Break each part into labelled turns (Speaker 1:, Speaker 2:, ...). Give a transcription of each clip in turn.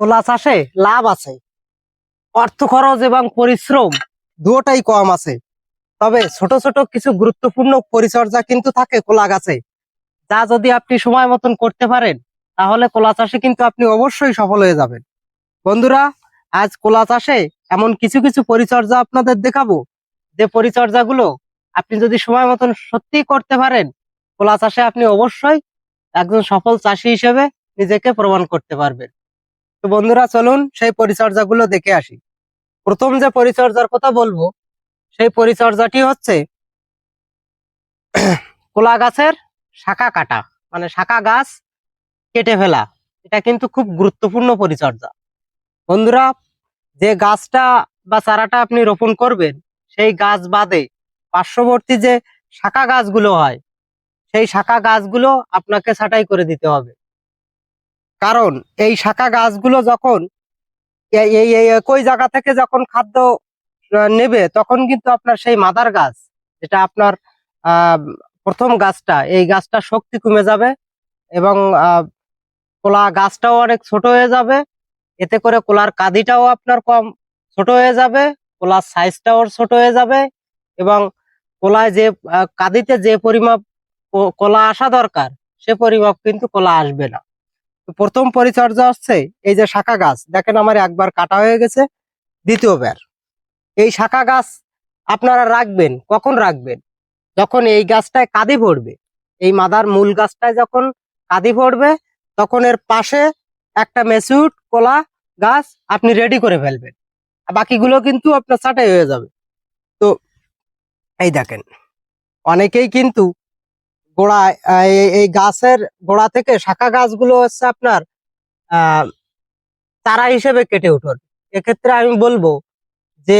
Speaker 1: কলা চাষে লাভ আছে। অর্থ খরচ এবং পরিশ্রম দুটাই কম আছে। তবে ছোট ছোট কিছু গুরুত্বপূর্ণ পরিচর্যা কিন্তু থাকে কলা গাছে যা যদি আপনি সময় মতন করতে পারেন, তাহলে কলা চাষে কিন্তু আপনি অবশ্যই সফল হয়ে যাবেন। বন্ধুরা, আজ কলা চাষে এমন কিছু কিছু পরিচর্যা আপনাদের দেখাবো। যে পরিচর্যাগুলো আপনি যদি সময় মতন সত্যি করতে পারেন কলা চাষে আপনি অবশ্যই একজন সফল চাষি হিসেবে নিজেকে প্রমাণ করতে পারবেন। বন্ধুরা, চলুন সেই পরিচর্যাগুলো দেখে আসি। প্রথম যে পরিচর্যার কথা বলব, সেই পরিচর্যাটি হচ্ছে কলা গাছের শাখা কাটা মানে শাখা গাছ কেটে ফেলা। এটা কিন্তু খুব গুরুত্বপূর্ণ পরিচর্যা। বন্ধুরা, যে গাছটা বা চারাটা আপনি রোপণ করবেন, সেই গাছ বাদে পার্শ্ববর্তী যে শাখা গাছগুলো হয়, সেই শাখা গাছগুলো আপনাকে ছাঁটাই করে দিতে হবে। কারণ এই শাখা গাছগুলো যখন এই একই জায়গা থেকে যখন খাদ্য নেবে, তখন কিন্তু আপনার সেই মাদার গাছ, যেটা আপনার প্রথম গাছটা, এই গাছটা শক্তি কমে যাবে এবং কলা গাছটাও অনেক ছোট হয়ে যাবে। এতে করে কলার কাদিটাও আপনার কম ছোট হয়ে যাবে, কলার সাইজটাও ছোট হয়ে যাবে এবং কলায় যে কাদিতে যে পরিমাপ কলা আসা দরকার, সে পরিমাপ কিন্তু কলা আসবে না। প্রথম পরিচর্যা হচ্ছে এই যে শাখা গাছ। দেখেন আমার একবার কাটা হয়ে গেছে, দ্বিতীয়বার। এই শাখা গাছ আপনারা রাখবেন, কখন রাখবেন? যখন এই গাছটায় কাঁদি পড়বে, এই মাদার মূল গাছটায় যখন কাঁদি পড়বে, তখন এর পাশে একটা মেসিউট কলা গাছ আপনি রেডি করে ফেলবেন। বাকিগুলো কিন্তু আপনার ছাটাই হয়ে যাবে। তো এই দেখেন, অনেকেই কিন্তু গোড়া, এই- গাছের গোড়া থেকে শাখা গাছগুলো হচ্ছে আপনার চারা হিসেবে কেটে উঠুন এক্ষেত্রে আমি বলব যে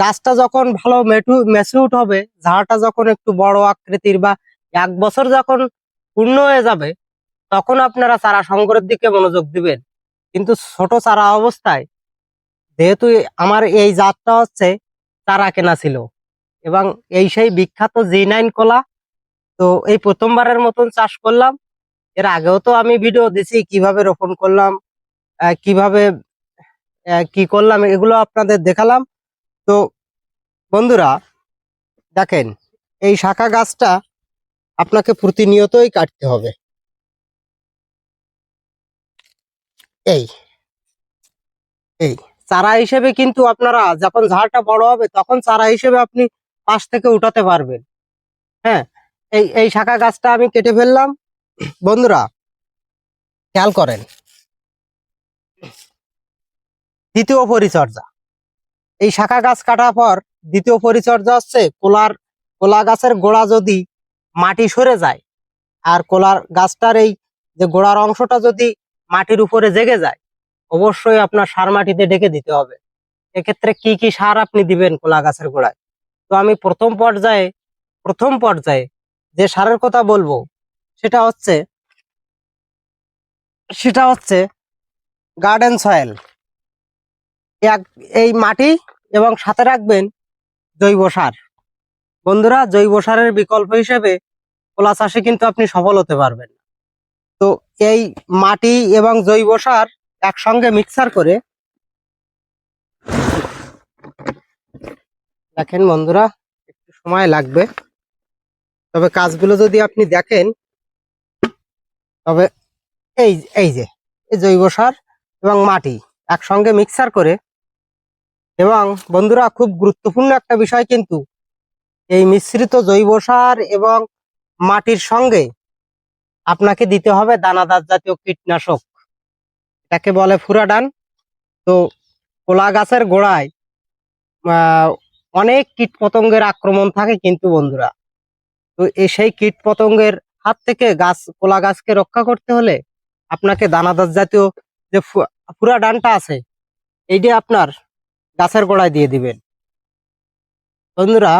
Speaker 1: গাছটা যখন ভালো মেটু মেচুট হবে, ঝাড়টা যখন একটু বড় আকৃতির বা এক বছর যখন পূর্ণ হয়ে যাবে, তখন আপনারা চারা সংগ্রহের দিকে মনোযোগ দিবেন। কিন্তু ছোট চারা অবস্থায়, যেহেতু আমার এই জাতটা হচ্ছে চারা কেনা ছিল এবং এই সেই বিখ্যাত জি নাইন কলা তো এই প্রথমবারের মতন চাষ করলাম। এর আগেও তো আমি ভিডিও দিছি, কীভাবে রোপণ করলাম কীভাবে কি করলাম, এগুলো আপনাদের দেখালাম। তো বন্ধুরা, দেখেন, এই শাখা গাছটা আপনাকে প্রতিনিয়তই কাটতে হবে। এই এই, চারা হিসেবে কিন্তু আপনারা যখন ঝাড়টা বড় হবে, তখন চারা হিসেবে আপনি পাশ থেকে উঠাতে পারবেন। হ্যাঁ এই এই শাখা গাছটা আমি কেটে ফেললাম। বন্ধুরা, খেয়াল করেন। দ্বিতীয় পরিচর্যা। এই শাখা গাছ কাটার পর দ্বিতীয় পরিচর্যা হচ্ছে কোলার, কোলা গাছের গোড়া যদি মাটি সরে যায়, আর কোলার গাছটার এই যে গোড়ার অংশটা যদি মাটির উপরে জেগে যায়, অবশ্যই আপনার সার মাটিতে ডেকে দিতে হবে। এক্ষেত্রে কি কি সার আপনি দিবেন কোলা গাছের গোড়ায়? তো আমি প্রথম পর্যায়ে প্রথম পর্যায়ে যে সারের কথা বলব, সেটা হচ্ছে সেটা হচ্ছে গার্ডেন সয়েল এক, এই মাটি এবং সাথে রাখবেন জৈব সার। বন্ধুরা, জৈব সারের বিকল্প হিসেবে কলা চাষে কিন্তু আপনি সফল হতে পারবেন। তো এই মাটি এবং জৈব সার একসঙ্গে মিক্সার করে, দেখেন বন্ধুরা, একটু সময় লাগবে। তবে কাজগুলো যদি আপনি দেখেন, তবে এই এই যে, এই জৈব সার এবং মাটি একসঙ্গে মিক্সার করে এবং বন্ধুরা, খুব গুরুত্বপূর্ণ একটা বিষয় কিন্তু এই মিশ্রিত জৈব সার এবং মাটির সঙ্গে আপনাকে দিতে হবে দানাদার জাতীয় কীটনাশক। এটাকে বলে ফুরাডান। তো কোলা গাছের গোড়ায় অনেক কীট পতঙ্গের আক্রমণ থাকে কিন্তু বন্ধুরা। তো এই সেই কীট পতঙ্গের হাত থেকে গাছ, কোলা গাছকে রক্ষা করতে হলে আপনাকে দানাদার জাতীয় যে ফু- ফুরাডানটা আছে, এইটি আপনার গাছের গোড়ায় দিয়ে দিবেন। বন্ধুরা,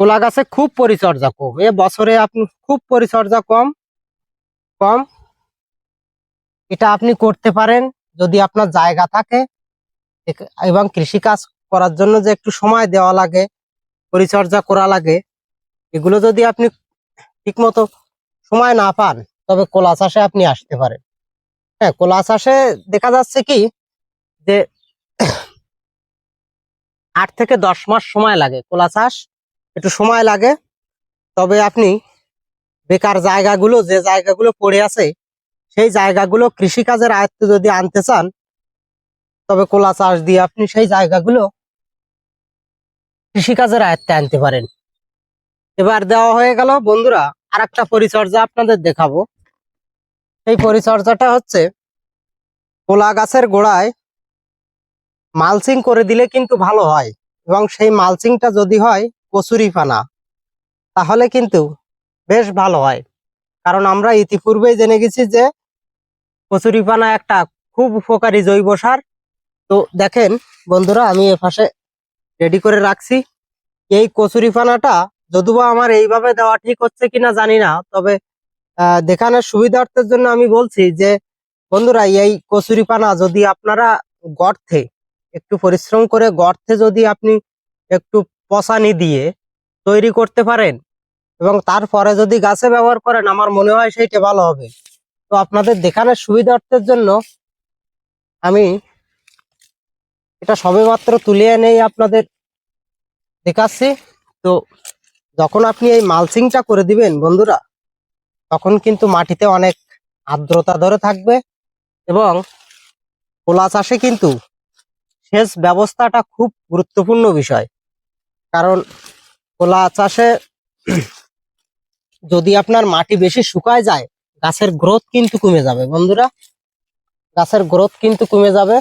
Speaker 1: কোলা গাছে খুব পরিচর্যা কম। এ বছরে আপনি খুব পরিচর্যা কম কম। এটা আপনি করতে পারেন যদি আপনার জায়গা থাকে এবং কৃষিকাজ করার জন্য যে একটু সময় দেওয়া লাগে পরিচর্যা করা লাগে। এগুলো যদি আপনি ঠিকমতো সময় না পান, তবে কলা চাষে আপনি আসতে পারেন। হ্যাঁ কলা চাষে দেখা যাচ্ছে কি যে আট থেকে দশ মাস সময় লাগে কলা চাষ। একটু সময় লাগে, তবে আপনি বেকার জায়গাগুলো, যে জায়গাগুলো পড়ে আছে, সেই জায়গাগুলো কৃষিকাজের আয়ত্ত যদি আনতে চান, তবে কলা চাষ দিয়ে আপনি সেই জায়গাগুলো কৃষিকাজের আয়ত্তে আনতে পারেন। এবার দেওয়া হয়ে গেল, বন্ধুরা আর একটা পরিচর্যা আপনাদের দেখাবো। সেই পরিচর্যাটা হচ্ছে, কলা গাছের গোড়ায় মালচিং করে দিলে কিন্তু ভালো হয় এবং সেই মালচিংটা যদি হয়, কচুরি পানা তাহলে কিন্তু বেশ ভালো হয়। কারণ আমরা ইতিপূর্বেই জেনে গেছি যে, কচুরি পানা একটা খুব উপকারী জৈব সার। তো দেখেন, বন্ধুরা, আমি এ পাশে রেডি করে রাখছি। এই কচুরি পানাটা যদিও আমার এইভাবে দেওয়া ঠিক হচ্ছে কিনা জানি না, তবে দেখানোর সুবিধার্থের জন্য আমি বলছি যে, বন্ধুরা, এই কচুরি পানা যদি আপনারা গর্থে একটু পরিশ্রম করে গর্তে যদি আপনি একটু পচানি দিয়ে তৈরি করতে পারেন এবং তারপরে যদি গাছে ব্যবহার করেন, আমার মনে হয় সেইটা ভালো হবে। তো আপনাদের দেখানোর সুবিধার্থের জন্য আমি এটা সবেমাত্র তুলে এনেই আপনাদের দেখাচ্ছি। তো যখন আপনি এই মালচিংটা করে দিবেন বন্ধুরা, তখন কিন্তু মাটিতে অনেক আর্দ্রতা ধরে থাকবে এবং কলা চাষে কিন্তু সেচ ব্যবস্থাটা খুব গুরুত্বপূর্ণ বিষয়। কারণ কলা চাষে যদি আপনার মাটি বেশি শুকায় যায়, গাছের গ্রোথ কিন্তু কমে যাবে বন্ধুরা। গাছের গ্রোথ কিন্তু কমে যাবে।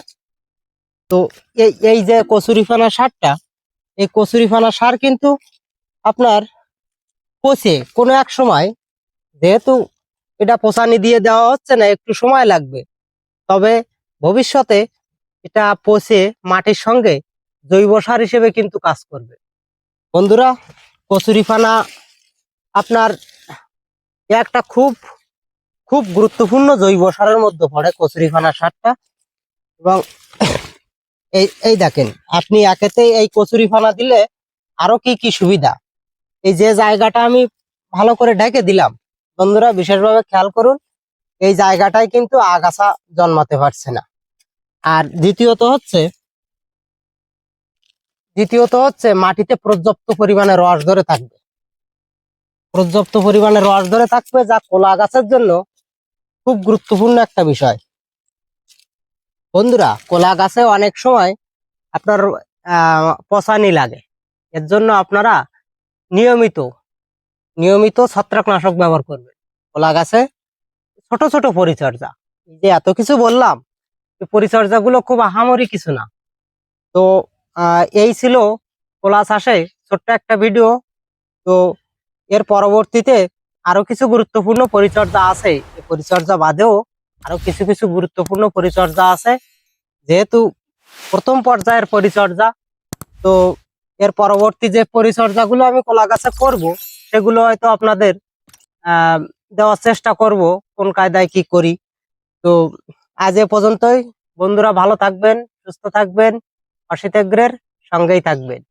Speaker 1: তো এই এই যে কচুরিফানা সারটা, এই কচুরিফানা সার কিন্তু আপনার পচে কোনো এক সময়। যেহেতু এটা পোষানি দিয়ে দেওয়া হচ্ছে না, একটু সময় লাগবে। তবে ভবিষ্যতে এটা পচে মাটির সঙ্গে জৈব সার হিসেবে কিন্তু কাজ করবে। বন্ধুরা কচুরিফানা আপনার একটা খুব খুব গুরুত্বপূর্ণ জৈব সারের মধ্যে পড়ে কচুরিফানা সারটা। এবং এই এই দেখেন, আপনি একেতেই এই কচুরিফানা দিলে আরও কি কি সুবিধা? এই যে জায়গাটা আমি ভালো করে ঢেকে দিলাম, বন্ধুরা বিশেষভাবে খেয়াল করুন, এই জায়গাটায় কিন্তু আগাছা জন্মাতে পারছে না। আর দ্বিতীয়ত হচ্ছে দ্বিতীয়ত হচ্ছে মাটিতে পর্যাপ্ত পরিমাণে রস ধরে থাকবে। পর্যাপ্ত পরিমাণে রস ধরে থাকবে যা কলা গাছের জন্য খুব গুরুত্বপূর্ণ একটা বিষয়। বন্ধুরা, কলা গাছে অনেক সময় আপনার পচানি লাগে। এর জন্য আপনারা নিয়মিত নিয়মিত ছত্রাকনাশক ব্যবহার করবেন। কলা গাছে ছোট ছোট পরিচর্যা। যে এত কিছু বললাম পরিচর্যাগুলো খুব আহামরি কিছু না। তো এই ছিল কলা চাষে ছোট্ট একটা ভিডিও। তো, এর পরবর্তীতে আরও কিছু গুরুত্বপূর্ণ পরিচর্যা আছে। পরিচর্যা বাদেও আরও কিছু কিছু গুরুত্বপূর্ণ পরিচর্যা আছে। যেহেতু প্রথম পর্যায়ের পরিচর্যা, তো এর পরবর্তী যে পরিচর্যাগুলো আমি কলা গাছে করব, সেগুলো হয়তো আপনাদের দেওয়ার চেষ্টা করব, কোন কায়দায় কি করি। তো আজ এ পর্যন্তই। বন্ধুরা ভালো থাকবেন, সুস্থ থাকবেন অসিতেগ্রের সঙ্গেই থাকবেন।